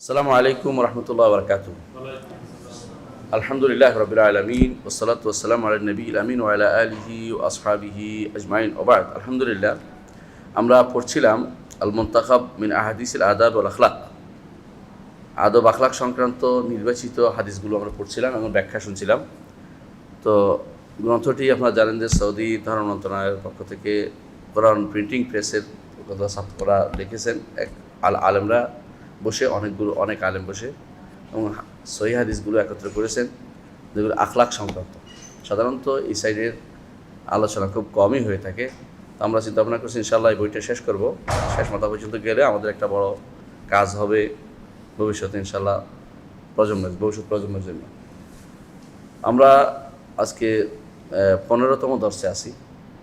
আসসালামু আলাইকুম রহমতুল্লাহ বরকাত। আলহামদুলিল্লাহ রবিল আলমিন ওসলাত আল নবী আমিন ওয়ালা আলহি ও আজমাইন। ওবাদ আলহামদুলিল্লাহ, আমরা পড়ছিলাম আল মিন আহাদিসিল আদাব ওল আখলাক। আদব আখলাক সংক্রান্ত নির্বাচিত হাদিসগুলো আমরা পড়ছিলাম এবং ব্যাখ্যা শুনছিলাম। তো গ্রন্থটি আপনারা জানেন যে সৌদি ধর্ম মন্ত্রণালয়ের পক্ষ থেকে কোরআন প্রিন্টিং প্রেসের কথা সাফ করা লিখেছেন এক আল আলেমরা বসে, অনেকগুলো, অনেক আলেম বসে এবং সহি হাদিসগুলো একত্র করেছেন যেগুলো আখলাক সংক্রান্ত। সাধারণত এই সাইডের আলোচনা খুব কমই হয়ে থাকে। তো আমরা চিন্তা ভাবনা করছি ইনশাল্লাহ এই বইটা শেষ করব। শেষ মাথা পর্যন্ত গেলে আমাদের একটা বড় কাজ হবে ভবিষ্যতে ইনশাল্লাহ প্রজন্মের, ভবিষ্যৎ প্রজন্মের জন্য। আমরা আজকে পনেরোতম দর্শে আসি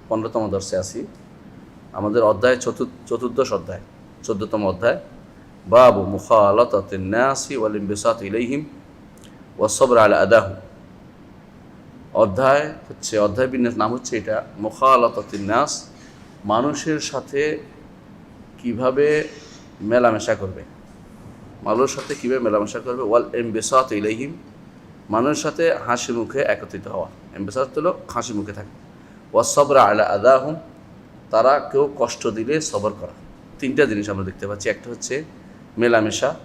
পনেরোতম দর্শে আসি আমাদের অধ্যায় চতুর্দশ অধ্যায়, চোদ্দতম অধ্যায়। বাবু মুখালাতাতিন নাসি ওয়াল ইনবিসাত ইলাইহিম ওয়াসবর আলা আদাহু। অধ্যায় হচ্ছে, অধ্যায় বিন্যাস নাম হচ্ছে এটা, মুখালাতাতিন নাস, মানুষের সাথে কীভাবে মেলামেশা করবে? মানুষের সাথে কীভাবে মেলামেশা করবে? ওয়াল এমবেসাত ইলাইহিম, মানুষের সাথে হাসি মুখে একত্রিত হওয়া। এমবেসাত হলো হাসি মুখে থাকে। ওয়াসবরা আলা আদাহুম, তারা কেউ কষ্ট দিলে সবর করা। তিনটা জিনিস আমরা দেখতে পাচ্ছি। একটা হচ্ছে মেলামেশা।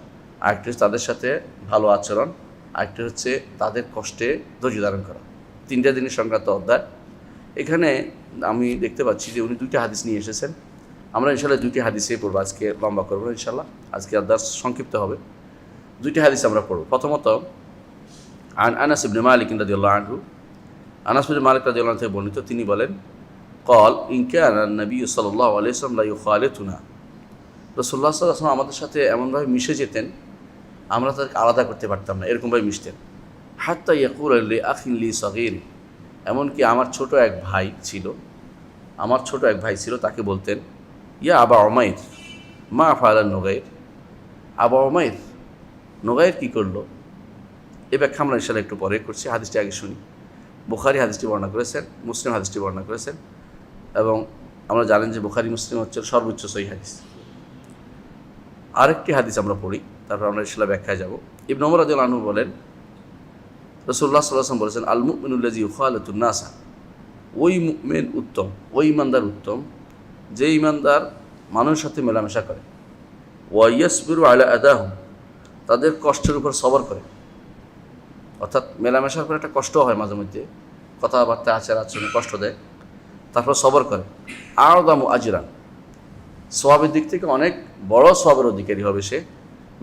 আরেকটা হচ্ছে তাদের সাথে ভালো আচরণ। আরেকটি হচ্ছে তাদের কষ্টে ধৈর্য ধারণ করা। তিনটা জিনিস সংক্রান্ত অধ্যায়। এখানে আমি দেখতে পাচ্ছি যে উনি দুইটা হাদিস নিয়ে এসেছেন। আমরা ইনশাল্লাহ দুইটি হাদিসে পড়ব। আজকে লম্বা করব ইনশাল্লাহ আজকে অধ্যায় সংক্ষিপ্ত হবে। দুইটি হাদিস আমরা পড়ব। প্রথমত, আন আনাস ইবনে মালিক রাদিয়াল্লাহু আনহু। আনাস ইবনে মালিক রাদিয়াল্লাহু থেকে বর্ণিত, তিনি বলেন, কল ইনকান নবী সাল্লাল্লাহু আলাইহি ওয়াসাল্লাম লা ইউখালিতুনা। রসুল্লাহ সাল্লাম আমাদের সাথে এমনভাবে মিশে যেতেন, আমরা তাদেরকে আলাদা করতে পারতাম না, এরকমভাবে মিশতেন। হাত্তা ইয়াকুর আল্লি আখিনলি সগির, এমনকি আমার ছোট এক ভাই ছিল, আমার ছোট এক ভাই ছিল, তাকে বলতেন, ইয়া আবা অমাইর মা ফালান নোগাইর। আবা অমাইর নোগাইর কী করল? এ ব্যাখ্যা আমরা ইনশাল্লাহ একটু পরে করছি, হাদিসটি আগে শুনি। বুখারি হাদিসটি বর্ণনা করেছেন, মুসলিম হাদিসটি বর্ণনা করেছেন, এবং আমরা জানেন যে বুখারি মুসলিম হচ্ছে সর্বোচ্চ সহি হাদিস। আরেকটি হাদিস আমরা পড়ি, তারপর আমরা ইসলা ব্যাখ্যায় যাব। ইবন ওমর আদিল আনু বলেন রসুল্লাহ সাল্লাম বলেছেন আল মুমিনুল্লাজি উখালতুন্নাসা ওই মুমেন উত্তম, ওই ইমানদার উত্তম, যে ইমানদার মানুষের সাথে মেলামেশা করে। ওয়াইয়াসবিরু আলা আদাহ তাদের কষ্টের উপর সবর করে। অর্থাৎ মেলামেশার পর একটা কষ্ট হয় মাঝে মধ্যে, কথাবার্তা আচার আচরণে কষ্ট দেয়, তারপর সবর করে। আর দামু আজিরান সোয়াবের দিক থেকে অনেক বড় সোয়াবের অধিকারী হবে সে।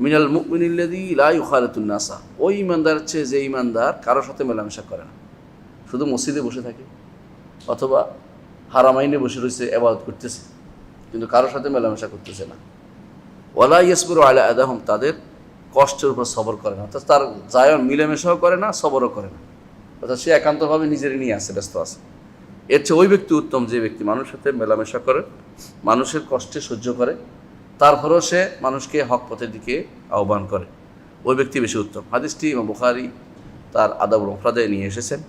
মিনাল মুকমিনিল্লাদি লাই উখালাতুন্নাসা ওই ইমানদার হচ্ছে যে ইমানদার কারোর সাথে মেলামেশা করে না। শুধু মসজিদে বসে থাকে অথবা হারামাইনে বসে রয়েছে এবাদত করতেছে, কিন্তু কারোর সাথে মেলামেশা করতেছে না। ওয়ালা ইয়াসবুর আলা আদাহম, তাদের কষ্টের উপর সবর করে না। অর্থাৎ তার জায়ন মিলেমেশাও করে না, সবরও করে না। অর্থাৎ সে একান্তভাবে নিজের নিয়ে আসে, ব্যস্ত আছে। এর চেয়ে ওই ব্যক্তি উত্তম যে ব্যক্তি মানুষের সাথে মেলামেশা করে, মানুষের কষ্টে সহ্য করে তারপরেও সে মানুষকে হক পথের দিকে আহ্বান করে। ওই ব্যক্তি বেশি উত্তম। হাদিসটি ইমাম বুখারি তার আদাবুল মুফরাদে নিয়ে এসেছেন।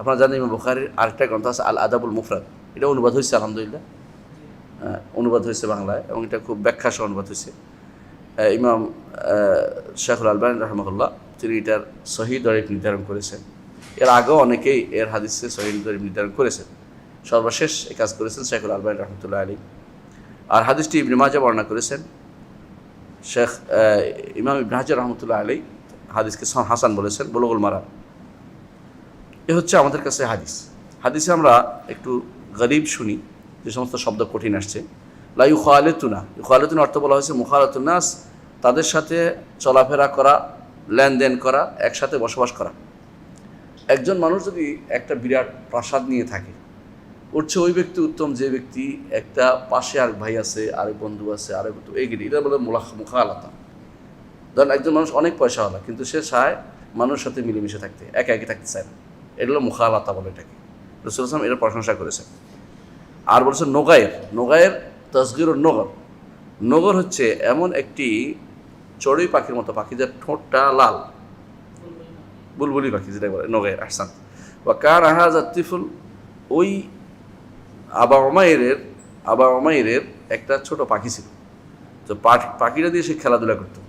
আপনারা জানেন ইমাম বুখারির আরেকটা গ্রন্থ আছে আল আদাবুল মুফরাদ। এটা অনুবাদ হয়েছে, আলহামদুলিল্লাহ। অনুবাদ হয়েছে বাংলায় এবং এটা খুব ব্যাখ্যা সহ অনুবাদ হয়েছে। ইমাম শেখুল আলবান রহমতুল্লাহ তিনি এটার সহি দরিফ নির্ধারণ করেছেন। এর আগেও অনেকেই এর হাদিসে সহি দরিফ নির্ধারণ করেছেন। সর্বশেষ এ কাজ করেছেন শেখুল আলবান রহমতুল্লাহ আলী আর হাদিসটি ইবনে মাজা বর্ণনা করেছেন। শেখ ইমাম ইবনে হাজার রহমতুল্লাহ আলী হাদিসকে হাসান বলেছেন, বলগুল মারা এ হচ্ছে আমাদের কাছে হাদিস। হাদিসে আমরা একটু গরিব শুনি, যে সমস্ত শব্দ কঠিন আসছে। লাইউ খালেতুনা খালেতুনা অর্থ বলা হয়েছে মুখালাতুনাস তাদের সাথে চলাফেরা করা, লেনদেন করা, একসাথে বসবাস করা। একজন মানুষ যদি একটা বিরাট প্রাসাদ নিয়ে থাকে উঠছে ওই ব্যক্তি উত্তম, যে ব্যক্তি একটা পাশে আরেক ভাই আছে, আরেক বন্ধু আছে, আরেক এগিয়ে এটা বলে মুলা মুখা আলাদা ধরেন একজন মানুষ অনেক পয়সা পয়সাওয়ালা, কিন্তু সে চায় মানুষের সাথে মিলেমিশে থাকতে, একা একে থাকতে চায় না। এটা হলো মুখা আলাতা বলে এটাকে। রসুল আসলাম এটার প্রশংসা করেছেন। আর বলছে নোগায়ের নোগায়ের তসগির নগর। নগর হচ্ছে এমন একটি চড়ুই পাখির মতো পাখি যার ঠোঁটটা লাল। বুলবুলি পাখি যেটা বলে নগায়ের আহসান। বা কার আহাজ আতিফুল ওই আবা অমায়ের আবা অমায়ের একটা ছোট পাখি ছিল। তো পাখিটা দিয়ে সে খেলাধুলা করতো।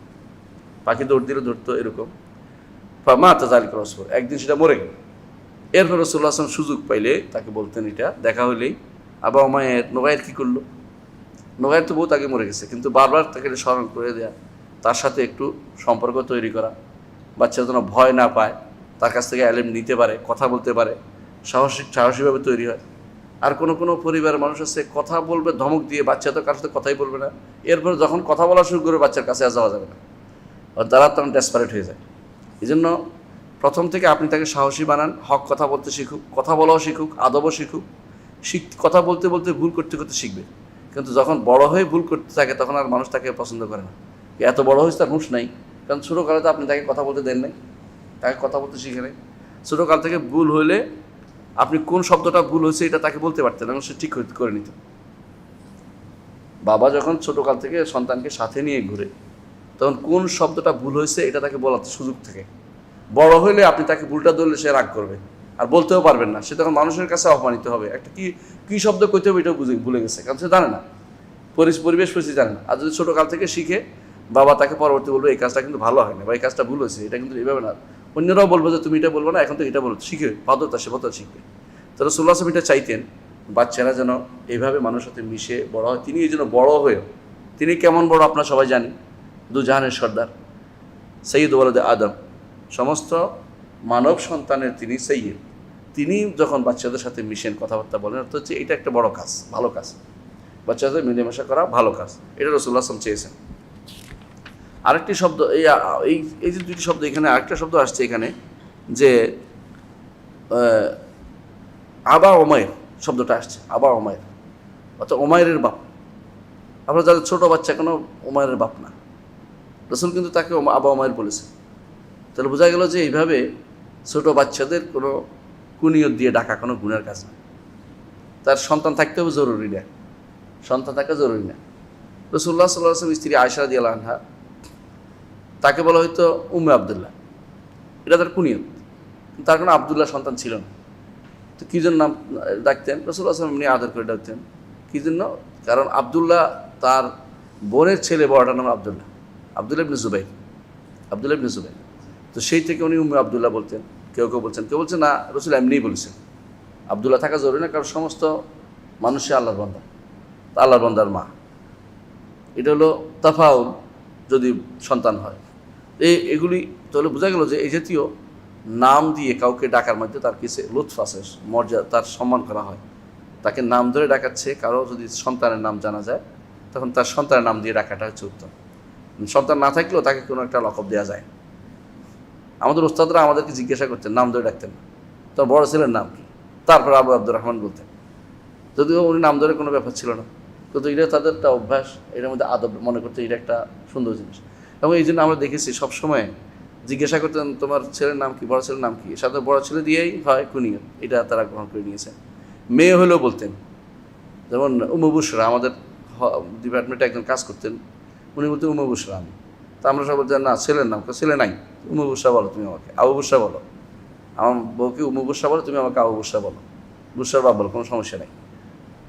পাখি দৌড় দিলে ধরতো এরকম। মা তাজালি রসফর একদিন সেটা মরে গেল। এরপর রসুল্লাহ আসলাম সুযোগ পাইলে তাকে বলতেন এটা, দেখা হলেই আবার মায়ের নোগায়ের কী করল? নোগায়ের তো বহুত তাকে মরে গেছে, কিন্তু বারবার তাকে স্মরণ করে দেয়া, তার সাথে একটু সম্পর্ক তৈরি করা। বাচ্চা যেন ভয় না পায়, তার কাছ থেকে অ্যালেম নিতে পারে, কথা বলতে পারে, সাহসিক, সাহসীভাবে তৈরি হয়। আর কোনো কোনো পরিবারের মানুষ আছে, কথা বলবে, ধমক দিয়ে বাচ্চা তো কারোর সাথে কথাই বলবে না। এরপর যখন কথা বলা শুরু করবে, বাচ্চার কাছে আর যাওয়া যাবে না। আর তারা তখন ডেসপারেট হয়ে যায়। এই জন্য প্রথম থেকে আপনি তাকে সাহসী বানান, হক কথা বলতে শিখুক, কথা বলাও শিখুক, আদবও শিখুক। শিখ, কথা বলতে বলতে ভুল করতে করতে শিখবে। কিন্তু যখন বড় হয়ে ভুল করতে থাকে, তখন আর মানুষ তাকে পছন্দ করে না। এত বড় হয়েছে তার হুঁশ নাই। কারণ ছোটো কালে তো আপনি তাকে কথা বলতে দেন নাই, তাকে কথা বলতে শিখে নেই। ছোটোকাল থেকে ভুল হলে আপনি কোন শব্দটা ভুল হয়েছে এটা তাকে বলতে পারতেন এবং সে ঠিক করে নিত। বাবা যখন ছোটোকাল থেকে সন্তানকে সাথে নিয়ে ঘুরে, তখন কোন শব্দটা ভুল হয়েছে এটা তাকে বলার সুযোগ থাকে। বড় হলে আপনি তাকে ভুলটা ধরলে সে রাগ করবে, আর বলতেও পারবেন না। সে তখন মানুষের কাছে অপমানিত হবে। একটা কি, কী শব্দ কইতে হবে এটাও বুঝে ভুলে গেছে, কারণ সে জানে না। পরিবেশ পরিস্থিতি জানে না। আর যদি ছোটোকাল থেকে শিখে বাবা তাকে পরবর্তী বলবে, এই কাজটা কিন্তু ভালো হয় না বা এই কাজটা ভুল হয়েছে, এটা কিন্তু এইভাবে না। অন্যরাও বলব যে, তুমি এটা বলব না, এখন তো এটা বলো, শিখে ভদ্রতা সে ভদ্রতা শিখবে। তাহলে সোল্লা এটা চাইতেন, বাচ্চারা যেন এইভাবে মানুষের সাথে মিশে বড় হয়। তিনি এই জন্য বড় হয়েও, তিনি কেমন বড় আপনারা সবাই জানেন? দু জাহানের সর্দার, সৈয়দ ওয়ালদে আদম। সমস্ত মানব সন্তানের তিনি সৈয়দ। তিনি যখন বাচ্চাদের সাথে মিশেন, কথাবার্তা বলেন, অর্থ হচ্ছে এটা একটা বড় কাজ, ভালো কাজ। বাচ্চাদের মিলেমিশা করা ভালো কাজ। এটা রসুল্লাহ আসলাম চেয়েছেন। আরেকটি শব্দ, এই এই যে দুটি শব্দ, এখানে আরেকটা শব্দ আসছে এখানে, যে আবা ওমায়ের শব্দটা আসছে, আবা ওমায়ের, অর্থাৎ ওমায়ের বাপ। আপনার যাদের ছোটো বাচ্চা, কোনো ওমায়ের বাপ না। রসুল কিন্তু তাকে আবা ওমায়ের বলেছে। তাহলে বোঝা গেল যে এইভাবে ছোট বাচ্চাদের কোনো কুনিয়ত দিয়ে ডাকা কোনো গুণের কাজ না। তার সন্তান থাকতেও জরুরি না। সন্তান থাকা জরুরি না। রসুল্লাহ সাল্লাহ আসলাম স্ত্রী আয়সা দিয়ে আনহা তাকে বলা হয়তো উম্মে আবদুল্লাহ। এটা তার কুনিয়ত। তার কোনো আবদুল্লাহ সন্তান ছিল না। তো কী জন্য নাম ডাকতেন? রসুল্লাহ আসলাম এমনি আদর করে ডাকতেন। কী জন্য? কারণ আবদুল্লাহ তার বোনের ছেলে বড়টার নাম আবদুল্লাহ। আবদুল্লাহ ইবনে জুবাইর। আবদুল্লাহ ইবনে জুবাইর। তো সেই থেকে উনি উম্মে আবদুল্লাহ বলতেন। কেউ কেউ বলছেন কেউ বলছেন, না, রসুল এমনিই বলেছেন। আবদুল্লাহ থাকা জরুরি না, কারণ সমস্ত মানুষই আল্লাহর বান্দা। আল্লাহর বান্দার মা। এটা হলো তাফাউল যদি সন্তান হয়। এই এগুলি তাহলে বোঝা গেল যে এই জাতীয় নাম দিয়ে কাউকে ডাকার মধ্যে তার কিছু লুৎফ আছে মর্যাদা তার সম্মান করা হয়। তাকে নাম ধরে ডাকাচ্ছে, কারও যদি সন্তানের নাম জানা যায়, তখন তার সন্তানের নাম দিয়ে ডাকাটা হচ্ছে উত্তম। সন্তান না থাকলেও তাকে কোনো একটা লকব দেওয়া যায়। আমাদের ওস্তাদরা আমাদেরকে জিজ্ঞাসা করতেন, নাম ধরে ডাকতেন। তোর বড় ছেলের নাম কি? তারপর আবু আব্দুর রহমান বলতেন। যদিও উনি নাম ধরে কোনো ব্যাপার ছিল না, কিন্তু এটা তাদের একটা অভ্যাস, এটার মধ্যে আদব মনে করতে এটা একটা সুন্দর জিনিস। এবং এই জন্য আমরা দেখেছি সবসময় জিজ্ঞাসা করতেন, তোমার ছেলের নাম কি? বড় ছেলের নাম কি? সাথে বড় ছেলে দিয়েই হয় কুনিয়ত এটা তারা গ্রহণ করে নিয়েছে। মেয়ে হলেও বলতেন। যেমন উমবুসরা আমাদের ডিপার্টমেন্টে একজন কাজ করতেন। উনি বলতেন উমবুসরা আমি। তা আমরা সব বলতেন না, ছেলের নাম ছেলে নাই। উমবুসরা বলো তুমি আমাকে, আবু বুসরা বলো। আমার বউকে উমবুসরা বলো, তুমি আমাকে আবু বুসরা বলো। বুসরার বাপ বলো, কোনো সমস্যা নেই।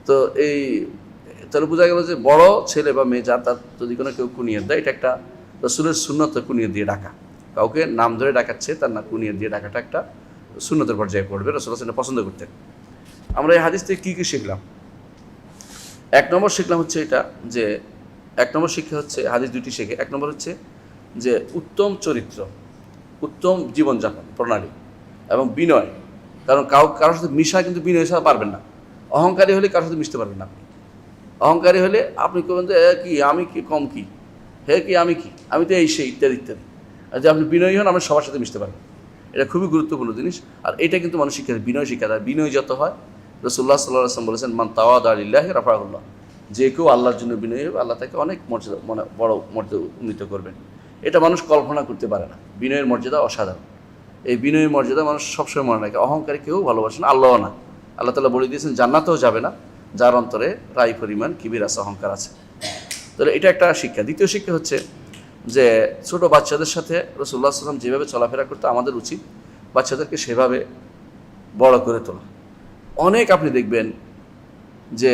তো এই, তাহলে বোঝা গেল যে বড় ছেলে বা মেয়ে, যার তার যদি কোনো কেউ কুনিয়ে দেয়, এটা একটা রসুলের শূন্যত কুনিয়ে দিয়ে ডাকা। কাউকে নাম ধরে ডাকাচ্ছে, তার না কুনিয়ে দিয়ে ডাকাটা একটা শূন্যতের পর্যায়ে পড়বে। রসুল সেটা পছন্দ করতেন। আমরা এই হাদিস থেকে কী কী শিখলাম? এক নম্বর শিখলাম হচ্ছে এটা যে, এক নম্বর শিক্ষা হচ্ছে, হাদিস দুটি শিখে। এক নম্বর হচ্ছে যে, উত্তম চরিত্র, উত্তম জীবনযাপন, প্রণালী এবং বিনয়। কারণ কাউ, কারোর সাথে মিশা কিন্তু বিনয় ছাড়া পারবেন না। অহংকারী হলে কারোর সাথে মিশতে পারবেন না আপনি। অহংকারী হলে আপনি করবেন যে কি, আমি কি, কম কি? হে কি, আমি কি? আমি তো এই সেই ইত্যাদি ইত্যাদি। আর যে আপনি বিনয়ী হন আপনি সবার সাথে মিশতে পারবেন এটা খুবই গুরুত্বপূর্ণ জিনিস। আর এটা কিন্তু মানুষ শিক্ষা বিনয় শিক্ষা দেয়। বিনয় যত হয় রসুল্লাহ সাল্লাহ আসলাম বলেছেন, মান তাওয়াদ আলিল্লাহ রাফাহুল্লাহ যে কেউ আল্লাহর জন্য বিনয়ী হবে, আল্লাহ তাকে অনেক মর্যাদা মানে বড় মর্যাদা উন্নীত করবেন। এটা মানুষ কল্পনা করতে পারে না। বিনয়ের মর্যাদা অসাধারণ। এই বিনয়ের মর্যাদা মানুষ সবসময় মনে রাখে। অহংকারী কেউ ভালোবাসে না, আল্লাহও না। আল্লাহ তালা বলে দিয়েছেন, জান্নাতেও যাবে না। যার অন্তরে রায়, পরিমাণ, কিবির আছে, অহংকার আছে। তাহলে এটা একটা শিক্ষা। দ্বিতীয় শিক্ষা হচ্ছে যে ছোট বাচ্চাদের সাথে রসুল্লাহ সাল্লাম যেভাবে চলাফেরা করতে আমাদের উচিত বাচ্চাদেরকে সেভাবে বড় করে তোলা। অনেক আপনি দেখবেন যে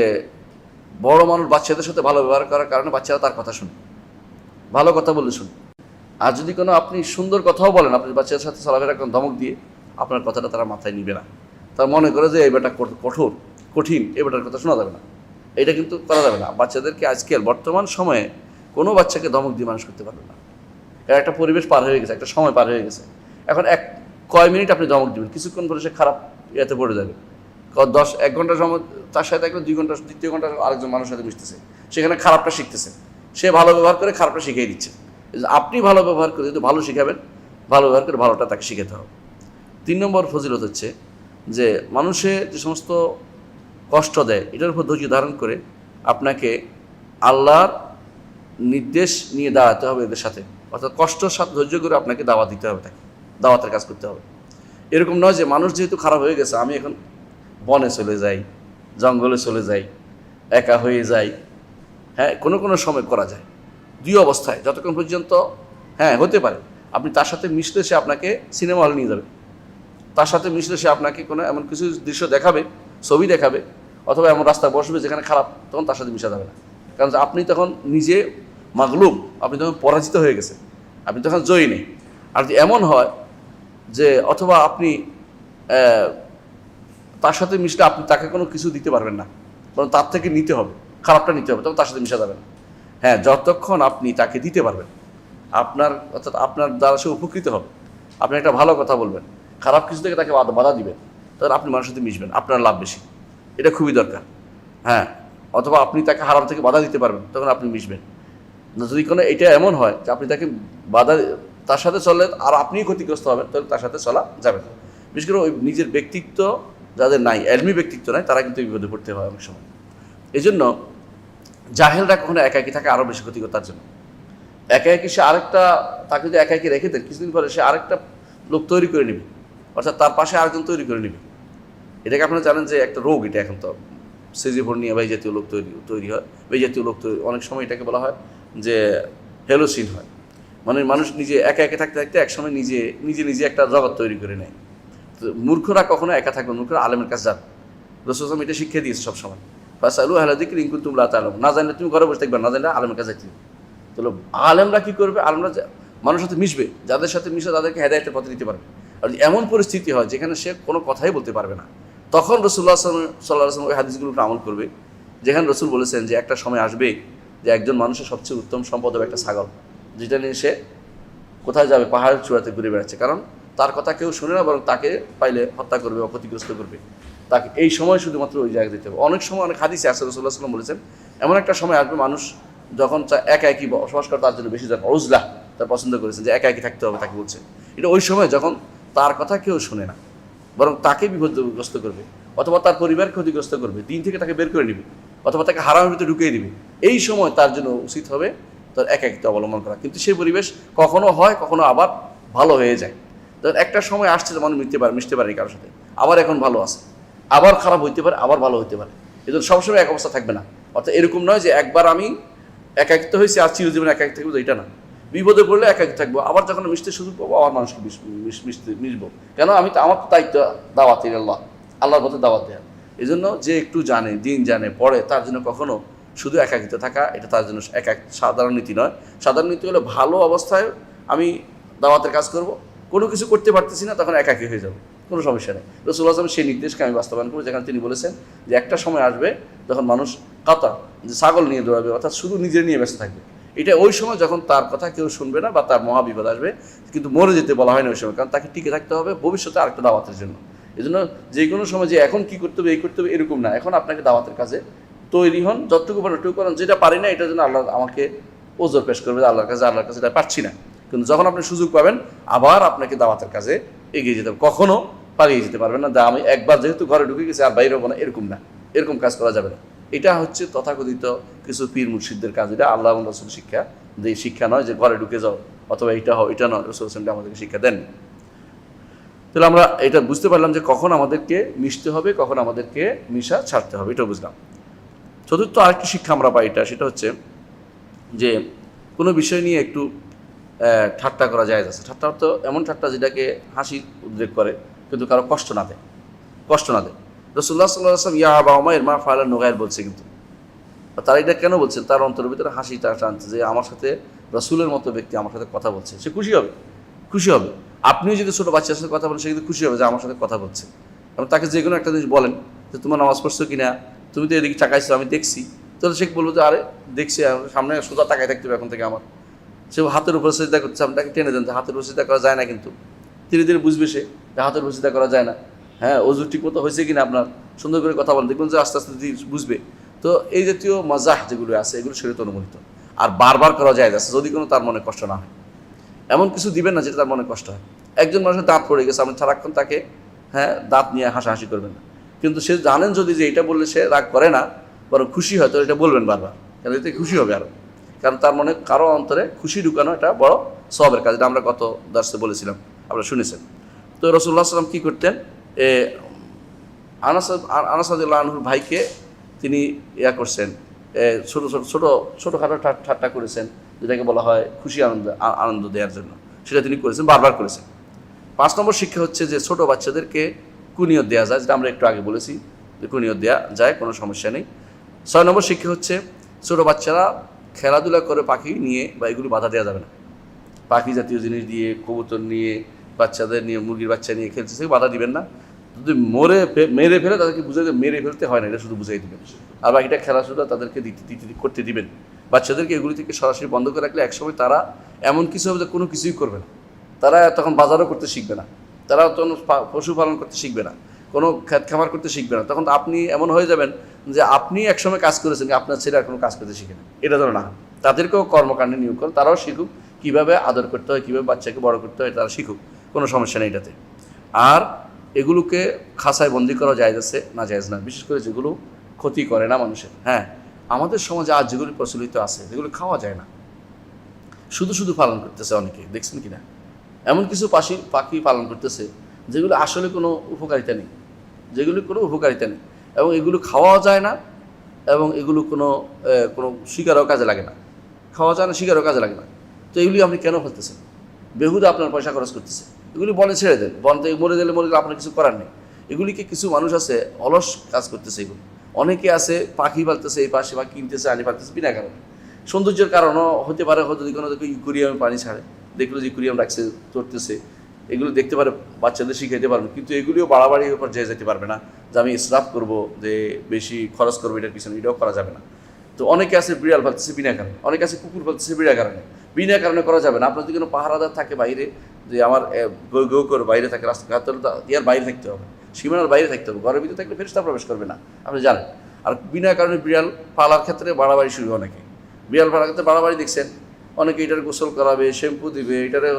বড় মানুষ বাচ্চাদের সাথে ভালো ব্যবহার করার কারণে বাচ্চারা তার কথা শুনে। ভালো কথা বললে শুনে। আর যদি কোনো আপনি সুন্দর কথাও বলেন, আপনি বাচ্চাদের সাথে চলাফেরা করেন ধমক দিয়ে, আপনার কথাটা তারা মাথায় নিবে না। তার মনে করে যে এই বেটা কঠোর, কঠিন, এই বেটার কথা শোনা যাবে না। এটা কিন্তু করা যাবে না। বাচ্চাদেরকে আজকাল বর্তমান সময়ে কোনো বাচ্চাকে ধমক দিয়ে মানুষ করতে পারবে না। এর একটা পরিবেশ পার হয়ে গেছে, একটা সময় পার হয়ে গেছে। এখন এক, কয় মিনিট আপনি ধমক দিবেন? কিছুক্ষণ পরে সে খারাপ ইয়েতে পড়ে যাবে। দশ, এক ঘণ্টা সময়, তার সাথে একটা দুই ঘণ্টা, দ্বিতীয় ঘণ্টা আরেকজন মানুষের সাথে মিশতেছে। সেখানে খারাপটা শিখতেছে। সে ভালো ব্যবহার করে খারাপটা শিখিয়ে দিচ্ছে। আপনি ভালো ব্যবহার করে যদি ভালো শিখাবেন, ভালো ব্যবহার করে ভালোটা তাকে শিখাতে হবে। তিন নম্বর ফজিলত হচ্ছে যে মানুষের যে সমস্ত কষ্ট দেয়, এটার উপর ধৈর্য ধারণ করে আপনাকে আল্লাহর নির্দেশ নিয়ে দাঁড়াতে হবে এদের সাথে। অর্থাৎ কষ্ট সাথে ধৈর্য করে আপনাকে দাওয়া দিতে হবে, তাকে দাওয়াতের কাজ করতে হবে। এরকম নয় যে মানুষ যেহেতু খারাপ হয়ে গেছে, আমি এখন বনে চলে যাই, জঙ্গলে চলে যাই, একা হয়ে যাই হ্যাঁ কোনো কোনো সময় করা যায়। দুই অবস্থায়, যতক্ষণ পর্যন্ত হ্যাঁ হতে পারে। আপনি তার সাথে মিশলে সে আপনাকে সিনেমা হলে নিয়ে যাবে। তার সাথে মিশলে সে আপনাকে কোনো এমন কিছু দৃশ্য দেখাবে, ছবি দেখাবে অথবা এমন রাস্তায় বসবে যেখানে খারাপ, তখন তার সাথে মিশা যাবে না। কারণ আপনি তখন নিজে মাগলুম, আপনি তখন পরাজিত হয়ে গেছে আপনি তখন জয়ী নেই। আর যদি এমন হয় যে অথবা আপনি তার সাথে মিশলে আপনি তাকে কোনো কিছু দিতে পারবেন না, বরং তার থেকে নিতে হবে, খারাপটা নিতে হবে, তখন তার সাথে মিশা যাবে না। হ্যাঁ যতক্ষণ আপনি তাকে দিতে পারবেন, আপনার, অর্থাৎ আপনার দ্বারা সে উপকৃত হবে। আপনি একটা ভালো কথা বলবেন, খারাপ কিছু থেকে তাকে বাধা দিবেন, তখন আপনি মানুষের সাথে মিশবেন, আপনার লাভ বেশি। এটা খুবই দরকার। হ্যাঁ অথবা আপনি তাকে হারাম থেকে বাধা দিতে পারবেন, তখন আপনি মিশবেন। যদি কোনো এটা এমন হয় যে আপনি তাকে বাধা তার সাথে চললে আর আপনিই ক্ষতিগ্রস্ত হবেন, তাহলে তার সাথে চলা যাবে না। বিশেষ করে ওই নিজের ব্যক্তিত্ব যাদের নাই, এলমি ব্যক্তিত্ব নাই, তারা কিন্তু বিপদে পড়তে হয় অনেক সময়। এই জন্য জাহেলরা কখনো একাকি থাকে আরও বেশি ক্ষতিকর তার জন্য। একা একই সে আরেকটা, তাকে যদি একা একই রেখে দেন, কিছুদিন পরে সে আরেকটা লোক তৈরি করে নেবে। অর্থাৎ তার পাশে আরেকজন তৈরি করে নেবে। এটাকে আপনারা জানেন যে একটা রোগ এটা এখন তো সিজিফোর নিয়ে বা জাতীয় লোক তৈরি তৈরি হয়। বা জাতীয় লোক তৈরি, অনেক সময় এটাকে বলা হয় যে হেলোসিন হয়। মানে মানুষ নিজে একা একা থাকতে থাকতে একসময় নিজে নিজে নিজে একটা জগৎ তৈরি করে নেয়। তো মূর্খরা কখনো একা থাকবে মূর্খরা আলেমের কাছে যাবে। রসুলাম এটা শিক্ষা দিয়েছে সবসময়। ফাস আলু আহলাদিক রিঙ্কুল তুমলা আলম না জানলে তুমি ঘরে বসে থাকবে, না জানলে আলেমের কাছে যাচ্ছি তাহলে আলেমরা কী করবে? আলেমরা মানুষের সাথে মিশবে, যাদের সাথে মিশে তাদেরকে হেদায়তের পথে দিতে পারবে। আর এমন পরিস্থিতি হয় যেখানে সে কোনো কথাই বলতে পারবে না। তখন রসুল্লাহ সাল্লাহ আসলাম ওই হাদিসগুলোর উপর আমল করবে। যেখানে রসুল বলেছেন যে একটা সময় আসবে যে একজন মানুষের সবচেয়ে উত্তম সম্পদ হবে একটা ছাগল, যেটা নিয়ে সে কোথায় যাবে, পাহাড়ের চূড়াতে ঘুরে বেড়াচ্ছে। কারণ তার কথা কেউ শুনে না, বরং তাকে পাইলে হত্যা করবে বা ক্ষতিগ্রস্ত করবে। তাকে এই সময় শুধুমাত্র ওই জায়গায় দিতে হবে। অনেক সময় অনেক হাদিসে আসে রসুল্লাহ সাল্লাম বলেছেন, এমন একটা সময় আসবে মানুষ যখন একা একই বসবাস করে, তার জন্য বেশি যান রোজলা তার পছন্দ করেছেন যে একা একই থাকতে হবে, তাকে বলছে। এটা ওই সময় যখন তার কথা কেউ শুনে না। বরং তাকে বিপদগ্রস্ত করবে, অথবা তার পরিবার ক্ষতিগ্রস্ত করবে, দিন থেকে তাকে বের করে নেবে, অথবা তাকে হারামের ভিতরে ঢুকিয়ে দিবে। এই সময় তার জন্য উচিত হবে তার একাকিত্ব অবলম্বন করা। কিন্তু সেই পরিবেশ কখনো হয়, কখনো আবার ভালো হয়ে যায়। ধর একটা সময় আসছে মানুষ মিশতে পারে, মিশতে পারেনি কারোর সাথে, আবার এখন ভালো আছে। আবার খারাপ হইতে পারে, আবার ভালো হইতে পারে। এজন্য সবসময় এক অবস্থা থাকবে না। অর্থাৎ এরকম নয় যে একবার আমি একাকিত্ব হয়েছি আর চিরজীবনে একাকি থাকব, এটা না। বিপদে পড়লে একাকি থাকব। আবার যখন মিশতে সুযোগ পাবো আবার মানুষকে মিশ- মিশ- মিশতে মিশবো। কেন? আমি তো আমার তো দায়িত্ব দাওয়াত আল্লাহ। আল্লাহর পথে দাওয়াত দেওয়া এই জন্য যে একটু জানে, দিন জানে, পড়ে, তার জন্য কখনো শুধু একাকিত্ব থাকা, এটা তার জন্য এক এক সাধারণ নীতি নয়। সাধারণ নীতি হলো ভালো অবস্থায় আমি দাওয়াতের কাজ করব। কোনো কিছু করতে পারতেছি না, তখন একাকি হয়ে যাব। কোনো সমস্যা নেই। রসুল আসলাম সেই নির্দেশকে আমি বাস্তবায়ন করব। যেখানে তিনি বলেছেন যে একটা সময় আসবে যখন মানুষ কাতা, যে ছাগল নিয়ে দৌড়াবে, অর্থাৎ শুধু নিজে নিয়ে ব্যস্ত থাকবে। এটা ওই সময় যখন তার কথা কেউ শুনবে না বা তার মহাবিপদ আসবে, কিন্তু মরে যেতে বলা হয় না ওই সময়, কারণ তাকে টিকে থাকতে হবে ভবিষ্যতে আরেকটা দাওয়াতের জন্য। এই জন্য যে কোনো সময় যে এখন কি করতে হবে, এই করতে হবে, এরকম না। এখন আপনাকে দাওয়াতের কাজে তৈরি হন, যতটুকু পারেন ওটুকু করেন। যেটা পারি না এটার জন্য আল্লাহ আমাকে ওজোর পেশ করবে আল্লাহর কাছে আল্লাহর কাছে এটা পারছি না। কিন্তু যখন আপনি সুযোগ পাবেন, আবার আপনাকে দাওয়াতের কাজে এগিয়ে যেতে হবে। কখনো পালিয়ে যেতে পারবেন না। আমি একবার যেহেতু ঘরে ঢুকে গেছি, আর বাইরে হব না, এরকম না। এরকম কাজ করা যাবে না। এটা হচ্ছে তথাকথিত কিছু পীর মুর্শিদদের কাজ। এটা আল্লাহ রসুল শিক্ষা। যে শিক্ষা নয় যে ঘরে ঢুকে যাও, অথবা এটা হও, এটা নয়। রসুল হোসেনটা আমাদেরকে শিক্ষা দেন তাহলে আমরা এটা বুঝতে পারলাম যে কখন আমাদেরকে মিশতে হবে, কখন আমাদেরকে মিশা ছাড়তে হবে এটা বুঝলাম। চতুর্থ আরেকটি শিক্ষা আমরা পাই এটা, সেটা হচ্ছে যে কোনো বিষয় নিয়ে একটু ঠাট্টা করা যায় আছে। ঠাট্টা অর্থ এমন ঠাট্টা যেটাকে হাসি উদ্রেক করে, কিন্তু কারও কষ্ট না দেয়। কষ্ট না দেয়। রসুল্লাহ সাল্লাহ আসলাম ইয়া বাবা মায়ের মা ফালা নোগায়ের বলছে কিন্তু। তারা এটা কেন বলছেন তার অন্তরের ভিতরে হাসিটা টানছে যে আমার সাথে রসুলের মতো ব্যক্তি আমার সাথে কথা বলছে। সে খুশি হবে খুশি হবে। আপনিও যদি ছোটো বাচ্চার সাথে কথা বলেন, সে কিন্তু খুশি হবে যে আমার সাথে কথা বলছে। এবং তাকে যে কোনো একটা জিনিস বলেন যে তোমার নামাজ পড়ছো কি না তুমি তো এদিকে তাকাইছো আমি দেখছি। তাহলে সে বলব যে, আরে, দেখছি সামনে সোজা তাকাই থাকতে হবে এখন থেকে আমার। সে হাতের উপর চিন্তা করছে আমি তাকে টেনে দেন হাতের উপর চিন্তা করা যায় না কিন্তু। ধীরে ধীরে বুঝবে সে হাতের উপর চিন্তা করা যায় না। হ্যাঁ অজু ঠিক মতো হয়েছে কিনা আপনার সুন্দর করে কথা বলেন, দেখবেন যে আস্তে আস্তে বুঝবে। তো এই জাতীয় মজাহ যেগুলো আছে, এগুলো শরীর অনুমোদিত। আর বারবার করা যায় আছে, যদি কোনো তার মনে কষ্ট না হয়। এমন কিছু দিবেন না যেটা তার মনে কষ্ট হয়। একজন মানুষের দাঁত পড়ে গেছে, আপনি সারাক্ষণ তাকে হ্যাঁ দাঁত নিয়ে হাসাহাসি করবেন না। কিন্তু সে জানেন যদি যে এটা বললে সে রাগ করে না, বরং খুশি হয়, তো এটা বলবেন বারবার। কেন? এতে খুশি হবে আরও কারণ তার মনে কারও অন্তরে খুশি ঢুকানো এটা বড় সবের কাজ এটা আমরা গত দর্শে বলেছিলাম, আপনারা শুনেছেন। তো রসুল্লাহ সাল্লাম কী করতেন? আনাস আনাসাদুল্লাহ আনহুর ভাইকে তিনি ইয়া করছেন ছোট ছোট ছোট, ছোটোখাটো ঠাট্টা করেছেন, যেটাকে বলা হয় খুশি আনন্দ আনন্দ দেওয়ার জন্য। সেটা তিনি করেছেন, বারবার করেছেন। পাঁচ নম্বর শিক্ষা হচ্ছে যে ছোট বাচ্চাদেরকে কুনিয়ত দেওয়া যায়, যেটা আমরা একটু আগে বলেছি যে কুনিয়ত দেওয়া যায়, কোনো সমস্যা নেই। ছয় নম্বর শিক্ষা হচ্ছে ছোট বাচ্চারা খেলাধুলা করে পাখি নিয়ে বা এগুলো বাধা দেওয়া যাবে না। পাখি জাতীয় জিনিস দিয়ে, কবুতর নিয়ে, বাচ্চাদের নিয়ে, মুরগির বাচ্চা নিয়ে খেলছে, সে বাধা দিবেন না। যদি মরে মেরে ফেলে তাদেরকে বুঝে যে মেরে ফেলতে হয় না, এটা শুধু বুঝাই দেবেন আর বাকিটা খেলাধুলা তাদেরকে দিতে দিতে করতে দিবেন। বাচ্চাদেরকে এগুলি থেকে সরাসরি বন্ধ করে রাখলে একসময় তারা এমন কিছু হবে যে কোনো কিছুই করবে না। তারা তখন বাজারও করতে শিখবে না। তারা তখন পশুপালন করতে শিখবে না। কোনো খেত খামার করতে শিখবে না। তখন আপনি এমন হয়ে যাবেন যে আপনি একসময় কাজ করেছেন আপনার ছেলে আর কোনো কাজ করতে শিখে না। এটা ধরো না তাদেরকেও কর্মকাণ্ডে নিয়োগ করুন তারাও শিখুক কীভাবে আদর করতে হয়, কীভাবে বাচ্চাকে বড় করতে হয়, তারা শিখুক। কোনো সমস্যা নেই এটাতে। আর এগুলোকে খাসায় বন্দি করা যায় আছে, না যায় না? বিশেষ করে যেগুলো ক্ষতি করে না মানুষের। হ্যাঁ আমাদের সমাজে আজ যেগুলি প্রচলিত আছে, যেগুলো খাওয়া যায় না, শুধু শুধু পালন করতেছে অনেকে, দেখছেন কি না? এমন কিছু পাখি পাখি পালন করতেছে, যেগুলো আসলে কোনো উপকারিতা নেই, যেগুলি কোনো উপকারিতা নেই, এবং এগুলো খাওয়াও যায় না, এবং এগুলো কোনো কোনো শিকারও কাজে লাগে না। খাওয়া যায় না, শিকারও কাজে লাগে না। তো এগুলি আপনি কেন ফেলতেছেন? বেহুদা আপনার পয়সা খরচ করতেছে। এগুলি বনে ছেড়ে দেন। বন থেকে মরে গেলে মরে গেলে আপনার কিছু করার নেই। এগুলিকে কিছু মানুষ আছে, অলস কাজ করতেছে এগুলো। অনেকে আছে, পাখি পালতেছে এই পাশে, বা কিনতেছে আনি পালতেছে, বিনা কারণে। সৌন্দর্যের কারণও হতে পারে হয়তো যদি কোনো ইকুরিয়ামে পানি ছাড়ে। দেখল যে ইকুরিয়াম রাখছে চড়তেছে এগুলো দেখতে পারে, বাচ্চাদের শিখাইতে পারবে কিন্তু এগুলিও বাড়াবাড়ি উপর যেয়ে যেতে পারবে না যে আমি ইসরাফ করব, যে বেশি খরচ করব, এটার পিছনে এটাও করা যাবে না। তো অনেকে আছে, বিড়াল পালতেছে বিনা কারণে। অনেকে আছে, কুকুর পালতেছে বিনা কারণে। বিনা কারণে করা যাবে না। আপনার যদি কোনো পাহারাদার থাকে বাইরে যে আমার এ, গৌ গৌ করে বাইরে থাকে রাস্তাঘাট ইয়ার বাইরে থাকতে হবে। সীমানার বাইরে থাকতে হবে। ঘরের ভিতরে থাকলে ফেরিস্তা প্রবেশ করবে না। আপনি জানেন। আর বিনা কারণে বিড়াল পালার ক্ষেত্রে বাড়াবাড়ি শুরু অনেকে। বিড়াল পালার ক্ষেত্রে বাড়াবাড়ি দেখছেন। অনেকে এটার গোসল করাবে শ্যাম্পু দিবে এটারে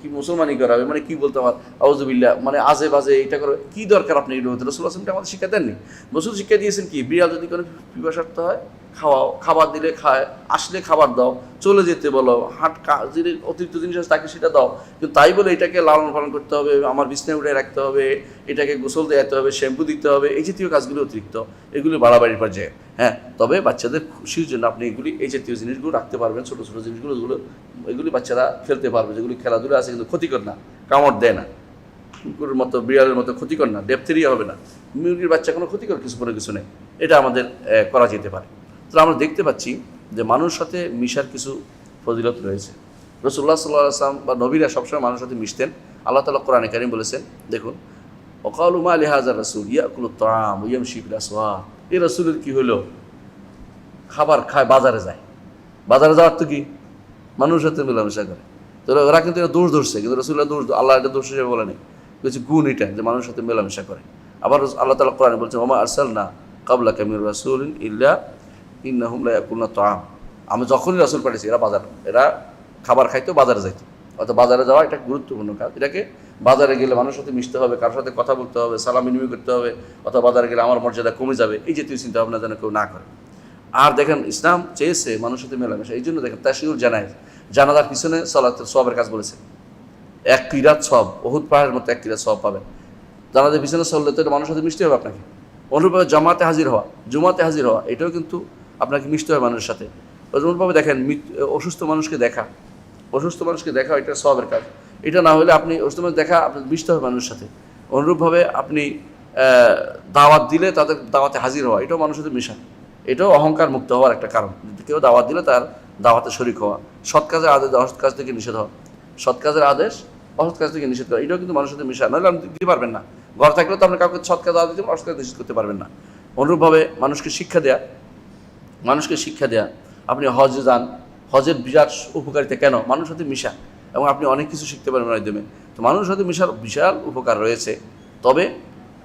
কি মুসলমানি করাবে মানে কি বলতে আমার আউজুবিল্লা মানে আজে বাজে এটা করবে কি দরকার আপনি হতে রসুল আসলামটা আমাদের শিক্ষা দেননি। রসুল শিক্ষা দিয়েছেন কি বিড়াল যদি কোনো পিপাসার্থ হয় খাওয়াও খাবার দিলে খায়, আসলে খাবার দাও, চলে যেতে বলো, হাট যদি অতিরিক্ত জিনিস আছে তাকে সেটা দাও, কিন্তু তাই বলে এটাকে লালন পালন করতে হবে, আমার বিছনায় উঠে রাখতে হবে, এটাকে গোসল দেওয়াতে হবে, শ্যাম্পু দিতে হবে, এই জাতীয় কাজগুলো অতিরিক্ত, এগুলি বাড়াবাড়ির পর্যায়ে হ্যাঁ তবে বাচ্চাদের খুশির জন্য আপনি এগুলি, এই জাতীয় জিনিসগুলো রাখতে পারবেন, ছোটো ছোটো জিনিসগুলো, এগুলো, এগুলি বাচ্চারা খেলতে পারবে, যেগুলি খেলাধুলা আছে কিন্তু ক্ষতিকর না, কামড় দেয় না কুকুরের মতো, বিড়ালের মতো ক্ষতিকর না ডেপথেরিয়া হবে না, মুরগির বাচ্চা কোনো ক্ষতিকর কিছু, কোনো কিছু নেই, এটা আমাদের করা যেতে পারে। তো আমরা দেখতে পাচ্ছি যে মানুষের সাথে মিশার কিছু ফজিলত রয়েছে। রসুল্লাহ সাল্লাহ আসলাম বা নবীরা সবসময় মানুষের সাথে মিশতেন। আল্লাহ তালা কোরআনে কারিম বলেছেন, দেখুন অকালুমা আলী হাজার রসুল ইয়াকুল তাম ইয়াম শিবির আসওয়া এই রসুলের কী হলো? খাবার খায়, বাজারে যায়। বাজারে যাওয়ার তো কি? মানুষের সাথে মেলামেশা করে। তো ওরা কিন্তু এটা দোষ ধরছে, কিন্তু রসুল্লাহ দোষ আল্লাহ এটা দোষ হিসেবে বলে নেই। বলছে গুণ এটা যে মানুষের সাথে মেলামেশা করে। আবার আল্লাহ তালা কোরআনে বলছে ওমা আরসাল না কাবলা কামির রাসুল ইল্লা ইন্নাহুমলা ইয়াকুলনা তাম আমি যখনই রাসুল পাঠিয়েছি এরা বাজার এরা খাবার খাইতো বাজারে যাইতো। অর্থাৎ বাজারে যাওয়া এটা গুরুত্বপূর্ণ কাজ। এটাকে বাজারে গেলে মানুষের সাথে মিশতে হবে, কারোর সাথে কথা বলতে হবে, সালাম বিনিময় করতে হবে, অথবা বাজারে গেলে আমার মর্যাদা কমে যাবে, এই জাতীয় চিন্তা ভাবনা যেন কেউ না করে। আর দেখেন, ইসলাম চেয়েছে মানুষের সাথে মেলামেশা। এই জন্য দেখেন তাশিউর জানায় জানাজার পিছনে সলাত সবের কাজ বলেছে। এক কিরাত সব বহুত পাহাড়ের মতো এক কিরাত সব পাবেন। জানাজার পিছনে চললে তো মানুষের সাথে মিশতে হবে আপনাকে। অনুরূপভাবে জামাতে হাজির হওয়া, জুমাতে হাজির হওয়া, এটাও কিন্তু আপনাকে মিশতে হবে মানুষের সাথে। অনুরূপভাবে দেখেন অসুস্থ মানুষকে দেখা। অসুস্থ মানুষকে দেখা এটা সবের কাজ। এটা না হলে আপনি অসুস্থ মানুষ দেখা, আপনি মিশতে হবে মানুষের সাথে। অনুরূপভাবে আপনি দাওয়াত দিলে তাদের দাওয়াতে হাজির হওয়া, এটাও মানুষের সাথে মিশা। এটাও অহংকার মুক্ত হওয়ার একটা কারণ। কেউ দাওয়াত দিলে তার দাওয়াতে শরিক হওয়া। সৎ কাজের আদেশ, অসৎ কাজ থেকে নিষেধ হওয়া। সৎ কাজের আদেশ, অসৎ কাজ থেকে নিষেধ করা, এটাও কিন্তু মানুষের সাথে মিশা। নাহলে আপনি দিতে পারবেন না। ঘর থাকলেও তো আপনি কাউকে সৎ কাজ আদেশ অসৎ কাজ নিষেধ করতে পারবেন না। অনুরূপভাবে মানুষকে শিক্ষা দেয়া মানুষকে শিক্ষা দেয়া। আপনি হজে যান, হজের বিরাট উপকারিতা কেন? মানুষের সাথে মিশা, এবং আপনি অনেক কিছু শিখতে পারবেন এর মাধ্যমে তো মানুষের সাথে মিশার বিশাল উপকার রয়েছে, তবে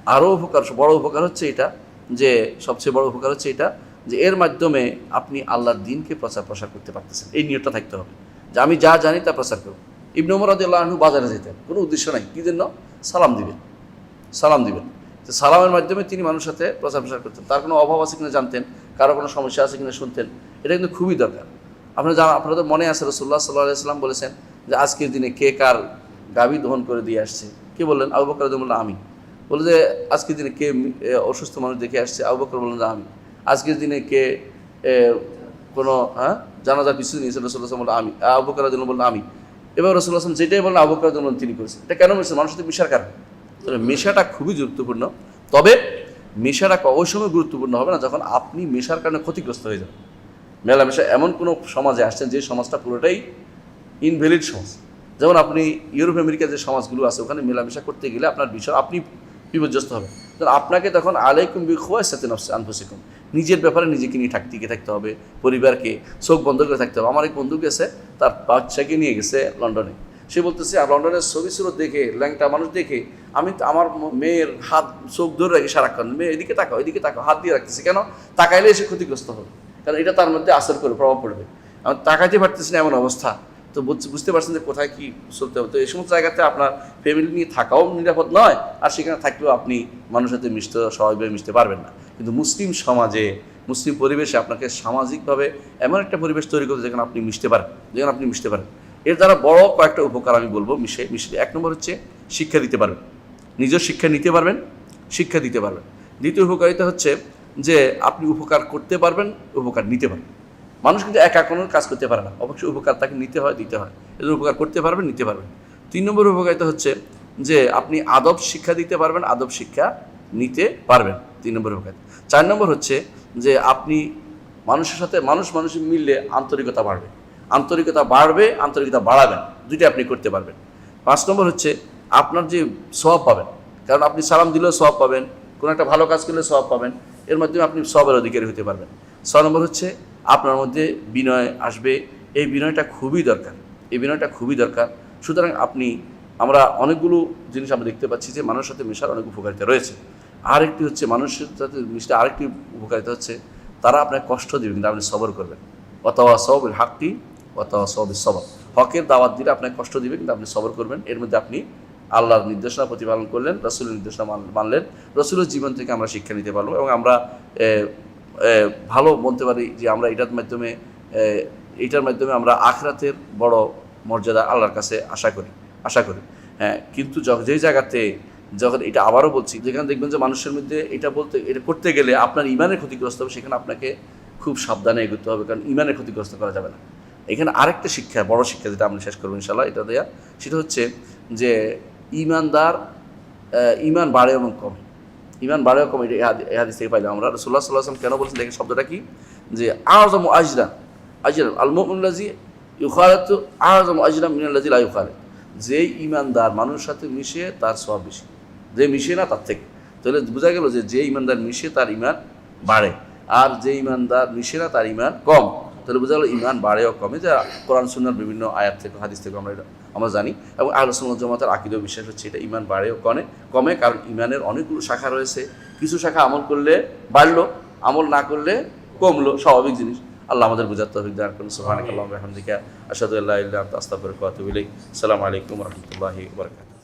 আরও উপকার, বড় উপকার হচ্ছে এটা যে, সবচেয়ে বড় উপকার হচ্ছে এটা যে, এর মাধ্যমে আপনি আল্লাহর দিনকে প্রচার প্রসার করতে পারতেছেন। এই নিয়তটা থাকতে হবে। যে, আমি যা জানি তা প্রচার করব ইবনে আনহু বাজারে যেতেন। কোনো উদ্দেশ্য নাই। কী জন্য? সালাম দিবেন। সালাম দিবেন। তো সালামের মাধ্যমে তিনি মানুষের সাথে প্রচার প্রসার করতেন। তার কোনো অভাব আছে কিনা জানতেন? কারও কোনো সমস্যা আছে কিনা শুনতেন, এটা কিন্তু খুবই দরকার। আপনারা জানা আপনাদের মনে আছে রসুল্লাহ সাল্লাহ সাল্লাম বলেছেন যে আজকের দিনে কে কার গাভী দহন করে দিয়ে আসছে? কে বললেন? আবু বকর বললেন আমি বলে যে আজকের দিনে কে অসুস্থ মানুষ দেখে আসছে? আবু বকর বললেন যে আমি। আজকের দিনে কে কোনো হ্যাঁ জানাজা পিছু নিয়েছে রসুল্লাহ বললেন আমি আবু বকর বললেন, আমি। এবার রসুল্লাহ আসলাম যেটাই বললেন, আবু বকর তিনি করেছেন। এটা কেন বলছেন? মানুষের মিশার কারণ মেশাটা খুবই গুরুত্বপূর্ণ। তবে মেশাটা ওই সময় গুরুত্বপূর্ণ হবে না যখন আপনি মেশার কারণে ক্ষতিগ্রস্ত হয়ে যাবেন মেলামেশা এমন কোনো সমাজে আসছেন যে সমাজটা পুরোটাই ইনভ্যালিড সমাজ। যেমন আপনি ইউরোপ, আমেরিকার যে সমাজগুলো আছে, ওখানে মেলামেশা করতে গেলে আপনার বিষয় আপনি বিপর্যস্ত হবে তখন আপনাকে তখন আলাইকুম বি খোয়া সাথে নফসে আনফুসিকুম। নিজের ব্যাপারে নিজেকে নিয়ে থাকতে টিকে থাকতে হবে, পরিবারকে চোখ বন্ধ করে থাকতে হবে। আমার এক বন্ধু গেছে, তার বাচ্চাকে নিয়ে গেছে লন্ডনে। সে বলতেছে, আর লন্ডনের ছবি সুরত দেখে, ল্যাংটা মানুষ দেখে, আমি আমার মেয়ের হাত, চোখ ধরে রাখি সারাক্ষণ। মেয়ে, এদিকে তাকাও এদিকে তাকাও, হাত দিয়ে রাখতেছি। কেন? তাকাইলে এসে ক্ষতিগ্রস্ত হবে। কারণ এটা তার মধ্যে আসর করে প্রভাব পড়বে। আমি তাকাইতে পারতেছি না এমন অবস্থা। তো বুঝতে পারছেন যে কোথায় কি চলতে হবে। তো এই সমস্ত জায়গাতে আপনার ফ্যামিলি নিয়ে থাকাও নিরাপদ নয়। আর সেখানে থাকলেও আপনি মানুষের সাথে মিশতে স্বাভাবিকভাবে মিশতে পারবেন না। কিন্তু মুসলিম সমাজে, মুসলিম পরিবেশে আপনাকে সামাজিকভাবে এমন একটা পরিবেশ তৈরি করতে যেখানে আপনি মিশতে পারেন, যেখানে আপনি মিশতে পারেন। এর দ্বারা বড় কয়েকটা উপকার আমি বলব মিশে মিশে এক নম্বর হচ্ছে শিক্ষা দিতে পারবেন। নিজের শিক্ষা নিতে পারবেন, শিক্ষা দিতে পারবেন। দ্বিতীয় উপকারিতা হচ্ছে যে আপনি উপকার করতে পারবেন, উপকার নিতে পারবেন। মানুষ কিন্তু একা কোনো কাজ করতে পারে না। অবশ্যই উপকার তাকে নিতে হয়, দিতে হয়। এদের উপকার করতে পারবেন, নিতে পারবেন। তিন নম্বর উপকারিতা হচ্ছে যে আপনি আদব শিক্ষা দিতে পারবেন, আদব শিক্ষা নিতে পারবেন। তিন নম্বর উপকারিতা। চার নম্বর হচ্ছে যে আপনি মানুষের সাথে, মানুষ মানুষের মিললে আন্তরিকতা বাড়বে। আন্তরিকতা বাড়বে, আন্তরিকতা বাড়াবেন। দুইটা আপনি করতে পারবেন। পাঁচ নম্বর হচ্ছে, আপনার যে সব পাবেন, কারণ আপনি সালাম দিলেও সব পাবেন, কোনো একটা ভালো কাজ করলে সব পাবেন, এর মাধ্যমে আপনি সবের অধিকারী হতে পারবেন। ছয় নম্বর হচ্ছে, আপনার মধ্যে বিনয় আসবে। এই বিনয়টা খুবই দরকার। এই বিনয়টা খুবই দরকার। সুতরাং আপনি, আমরা অনেকগুলো জিনিস আমরা দেখতে পাচ্ছি যে মানুষের সাথে মেশার অনেক উপকারিতা রয়েছে। আরেকটি হচ্ছে, মানুষের সাথে মিশতে আরেকটি উপকারিতা হচ্ছে, তারা আপনাকে কষ্ট দেবে, কিন্তু আপনি সবর করবেন। অথবা সবের অথবা সবের হকের দাওয়াত দিলে আপনাকে কষ্ট দিবে, কিন্তু আপনি সবর করবেন। এর মধ্যে আপনি আল্লাহর নির্দেশনা প্রতিপালন করলেন, রসুলের নির্দেশনা মান- মানলেন। রসুলের জীবন থেকে আমরা শিক্ষা নিতে পারব এবং আমরা ভালো বলতে পারি যে আমরা এটার মাধ্যমে এইটার মাধ্যমে আমরা আখরাতের বড় মর্যাদা আল্লাহর কাছে আশা করি আশা করি। হ্যাঁ কিন্তু যেই জায়গাতে যখন এটা আবারও বলছি, যেখানে দেখবেন যে মানুষের মধ্যে এটা বলতে, এটা করতে গেলে আপনার ইমানের ক্ষতিগ্রস্ত হবে, সেখানে আপনাকে খুব সাবধানে এগোতে হবে, কারণ ইমানের ক্ষতিগ্রস্ত করা যাবে না। এখানে আরেকটা শিক্ষা, বড় শিক্ষা যেটা আমরা শেষ করব ইনশাল্লাহ এটা দেয়া, সেটা হচ্ছে যে ইমানদার ইমান বাড়ে এবং কমে। ইমান বাড়ে এবং কমে, এটা হাদিস থেকে পাইলাম আমরা। রসুল্লাহ সাল্লাহ আসলাম কেন বলছেন, দেখেন শব্দটা কি? যে আজম আজরান আজরান আল মুমিনুল্লাজি ইউখালাত, আজম আজরান মিনাল্লাজি লা ইউখালাত। যেই ইমানদার মানুষের সাথে মিশে, তার সব বেশি। যে মিশে না, তার থেকে। তাহলে বোঝা গেল যে যে ইমানদার মিশে, তার ইমান বাড়ে। আর যে ইমানদার মিশে না, তার ইমান কম। তাহলে বোঝা গেলো ইমান বাড়ে ও কমে। যা কোরআন, সুন্নার বিভিন্ন আয়াত থেকে, হাদিস থেকে আমরা আমরা জানি। এবং আলোচনা জমাতের আকিদও বিশ্বাস হচ্ছে এটা ইমান বাড়ে ও কমে কমে কারণ ইমানের অনেকগুলো শাখা রয়েছে। কিছু শাখা আমল করলে বাড়লো, আমল না করলে কমলো, স্বাভাবিক জিনিস। আল্লাহ আমাদের বুঝার তৌফিক দান করুন। সুবহানাকাল্লাহু ওয়া বিহামদিকা, আশহাদু আল্লা ইলাহা ইল্লা আনতা, আস্তাগফিরুকা ওয়া আতুবু ইলাইক। আসসালামু আলাইকুম রাহমাতুল্লাহি ওয়া বারাকাতুহু।